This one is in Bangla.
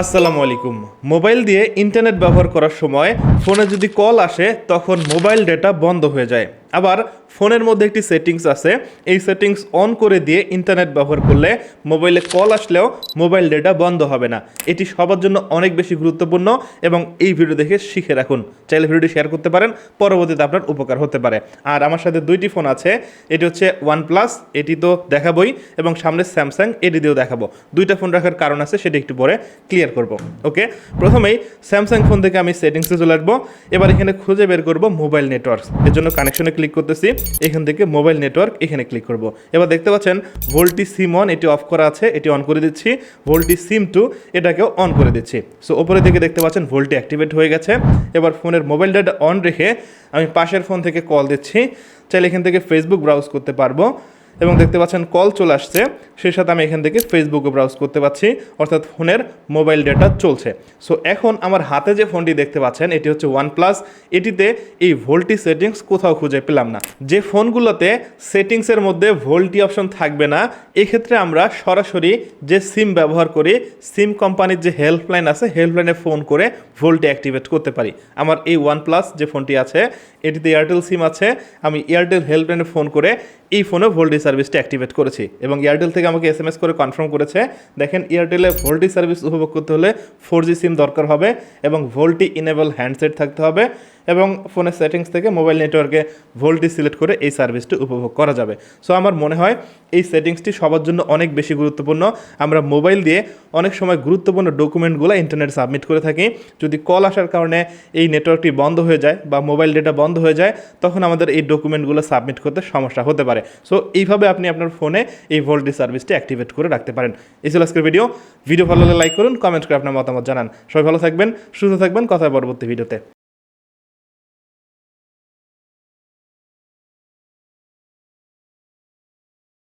আসসালামু আলাইকুম। মোবাইল দিয়ে ইন্টারনেট ব্যবহার করার সময় ফোনে যদি কল আসে, তখন মোবাইল ডেটা বন্ধ হয়ে যায়। আবার ফোনের মধ্যে একটি সেটিংস আছে। এই সেটিংস অন করে দিয়ে ইন্টারনেট ব্যবহার করলে মোবাইলে কল আসলেও মোবাইল ডেটা বন্ধ হবে না। এটি সবার জন্য অনেক বেশি গুরুত্বপূর্ণ এবং এই ভিডিও দেখে শিখে রাখুন। চাইলে ভিডিওটি শেয়ার করতে পারেন, পরবর্তীতে আপনার উপকার হতে পারে। আর আমার সাথে দুইটি ফোন আছে, এটি হচ্ছে ওয়ান প্লাস এটি তো দেখাবই, এবং সামনে স্যামসাং, এটি দিয়েও দেখাবো। দুইটা ফোন রাখার কারণ আছে, সেটি একটু পরে ক্লিয়ার করব। ওকে? প্রথমেই স্যামসাং ফোন থেকে আমি সেটিংসে চলে আসব। এবার এখানে খুঁজে বের করব মোবাইল নেটওয়ার্ক এর জন্য কানেকশনে ক্লিক করতেছি, এখান থেকে মোবাইল নেটওয়ার্ক এখানে ক্লিক করব। এবার দেখতে পাচ্ছেন ভোল্টি সিম অন এটি অফ করা আছে, এটি অন করে দিচ্ছি। ভোল্টি সিম টু এটাকেও অন করে দিচ্ছি। সো ওপরের দিকে দেখতে পাচ্ছেন ভোল্টি অ্যাক্টিভেট হয়ে গেছে। এবার ফোনের মোবাইল ডাটা অন রেখে আমি পাশের ফোন থেকে কল দিচ্ছি। চাইলে এখান থেকে ফেসবুক ব্রাউজ করতে পারব। এবং দেখতে পাচ্ছেন কল চলে আসছে। সেই সাথে আমি এখান থেকে ফেসবুকে ব্রাউজ করতে পারছি অর্থাৎ ফোনের মোবাইল ডেটা চলছে। সো এখন আমার হাতে যে ফোনটি দেখতে পাচ্ছেন, এটি হচ্ছে ওয়ান প্লাস এটিতে এই ভোল্টি সেটিংস কোথাও খুঁজে পেলাম না। যে ফোনগুলোতে সেটিংসের মধ্যে ভোল্টি অপশন থাকবে না, এক্ষেত্রে আমরা সরাসরি যে সিম ব্যবহার করি সিম কোম্পানির যে হেল্পলাইন আছে হেল্পলাইনে ফোন করে ভোল্টি অ্যাক্টিভেট করতে পারি। আমার এই ওয়ান প্লাস যে ফোনটি আছে, এটিতে এয়ারটেল সিম আছে। আমি এয়ারটেল হেল্পলাইনে ফোন করে এই ফোনে ভোল্টি সার্ভিসটা অ্যাক্টিভেট করেছি এবং এয়ারটেল থেকে আমাকে এস করে কনফার্ম করেছে, দেখেন এয়ারটেলে ভোল্টি সার্ভিস উপভোগ করতে হলে ফোর সিম দরকার হবে এবং ভোল্টি ইনেবল হ্যান্ডসেট থাকতে হবে। এবং ফোনের সেটিংস থেকে মোবাইল নেটওয়ার্কে ভোল্টি সিলেক্ট করে এই সার্ভিসটি উপভোগ করা যাবে। সো আমার মনে হয় এই সেটিংসটি সবার জন্য অনেক বেশি গুরুত্বপূর্ণ। আমরা মোবাইল দিয়ে অনেক সময় গুরুত্বপূর্ণ ডকুমেন্টগুলো ইন্টারনেট সাবমিট করে থাকি। যদি কল আসার কারণে এই নেটওয়ার্কটি বন্ধ হয়ে যায় বা মোবাইল ডেটা বন্ধ হয়ে যায়, তখন আমাদের এই ডকুমেন্টগুলো সাবমিট করতে সমস্যা হতে পারে। সো এইভাবে আপনি আপনার ফোনে এই ভোল্টি সার্ভিসটি অ্যাক্টিভেট করে রাখতে পারেন। এই ছিল আজকের ভিডিও। ভিডিও ভালো লাগলে লাইক করুন, কমেন্ট করে আপনার মতামত জানান। সবাই ভালো থাকবেন, সুস্থ থাকবেন। কথা পরবর্তী ভিডিওতে।